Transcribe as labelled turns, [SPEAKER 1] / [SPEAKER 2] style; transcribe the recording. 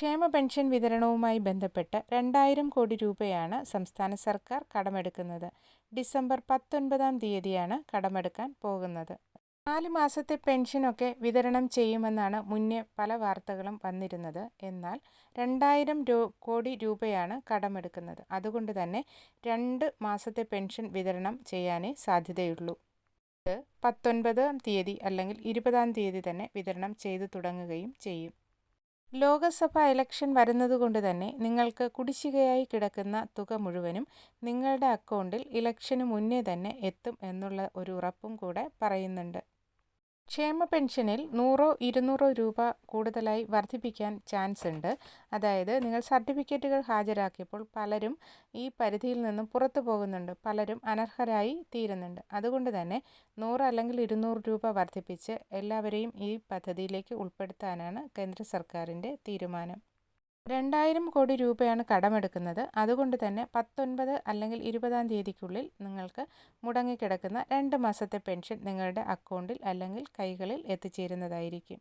[SPEAKER 1] ക്ഷേമ പെൻഷൻ വിതരണവുമായി ബന്ധപ്പെട്ട് രണ്ടായിരം കോടി രൂപയാണ് സംസ്ഥാന സർക്കാർ കടമെടുക്കുന്നത്. ഡിസംബർ പത്തൊൻപതാം തീയതിയാണ് കടമെടുക്കാൻ പോകുന്നത്. നാല് മാസത്തെ പെൻഷനൊക്കെ വിതരണം ചെയ്യുമെന്നാണ് മുന്നേ പല വാർത്തകളും വന്നിരുന്നത്. എന്നാൽ രണ്ടായിരം കോടി രൂപയാണ് കടമെടുക്കുന്നത്. അതുകൊണ്ട് തന്നെ രണ്ട് മാസത്തെ പെൻഷൻ വിതരണം ചെയ്യാനേ സാധ്യതയുള്ളൂ. പത്തൊൻപതാം തീയതി അല്ലെങ്കിൽ ഇരുപതാം തീയതി തന്നെ വിതരണം ചെയ്തു തുടങ്ങുകയും ചെയ്യും. ലോക്സഭ ഇലക്ഷൻ വരുന്നതുകൊണ്ട് തന്നെ നിങ്ങൾക്ക് കുടിശ്ശികയായി കിടക്കുന്ന തുക മുഴുവനും നിങ്ങളുടെ അക്കൗണ്ടിൽ ഇലക്ഷന് മുന്നേ തന്നെ എത്തും എന്നുള്ള ഒരു ഉറപ്പും കൂടെ പറയുന്നുണ്ട്. ക്ഷേമ പെൻഷനിൽ നൂറോ ഇരുന്നൂറോ രൂപ കൂടുതലായി വർദ്ധിപ്പിക്കാൻ ചാൻസ് ഉണ്ട് അതായത് നിങ്ങൾ സർട്ടിഫിക്കറ്റുകൾ ഹാജരാക്കിയപ്പോൾ പലരും ഈ പരിധിയിൽ നിന്നും പുറത്തു പോകുന്നുണ്ട്. പലരും അനർഹരായി തീരുന്നുണ്ട്. അതുകൊണ്ട് തന്നെ നൂറ് അല്ലെങ്കിൽ ഇരുന്നൂറ് രൂപ വർദ്ധിപ്പിച്ച് എല്ലാവരെയും ഈ പദ്ധതിയിലേക്ക് ഉൾപ്പെടുത്താനാണ് കേന്ദ്ര സർക്കാരിന്റെ തീരുമാനം. രണ്ടായിരം കോടി രൂപയാണ് കടമെടുക്കുന്നത്. അതുകൊണ്ട് തന്നെ പത്തൊൻപത് അല്ലെങ്കിൽ ഇരുപതാം തീയതിക്കുള്ളിൽ നിങ്ങൾക്ക് മുടങ്ങിക്കിടക്കുന്ന രണ്ട് മാസത്തെ പെൻഷൻ നിങ്ങളുടെ അക്കൗണ്ടിൽ അല്ലെങ്കിൽ കൈകളിൽ എത്തിച്ചേരുന്നതായിരിക്കും.